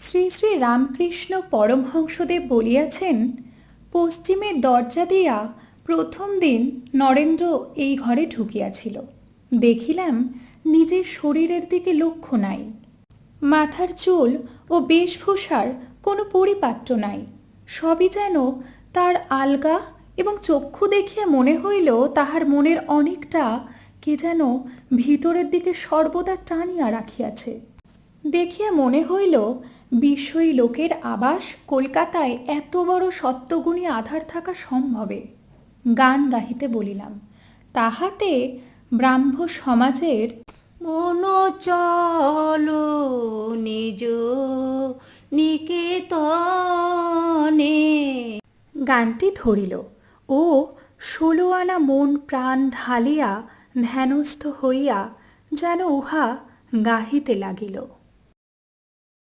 শ্রী শ্রী রামকৃষ্ণ পরমহংসদেব বলিয়াছেন, পশ্চিমের দরজা দিয়া প্রথম দিন নরেন্দ্র এই ঘরে ঢুকিয়াছিল। দেখিলাম নিজের শরীরের দিকে লক্ষ্য নাই। মাথার চুল ও বেশভূষার কোনো পরিপাট্য নাই। সবই যেন তার আলগা এবং চক্ষু দেখিয়া মনে হইল তাহার মনের অনেকটা কে যেন ভিতরের দিকে সর্বদা টানিয়া রাখিয়াছে। দেখিয়া মনে হইল বিষয়ী লোকের আবাস কলকাতায় এত বড় সত্যগুণী আধার থাকা সম্ভবে। গান গাহিতে বলিলাম। তাহাতে ব্রাহ্ম সমাজের মন চলো নিজ নিকেতনে। গানটি ধরিল ও ষোলো আনা মন প্রাণ ঢালিয়া ধ্যানস্থ হইয়া যেন উহা গাহিতে লাগিল।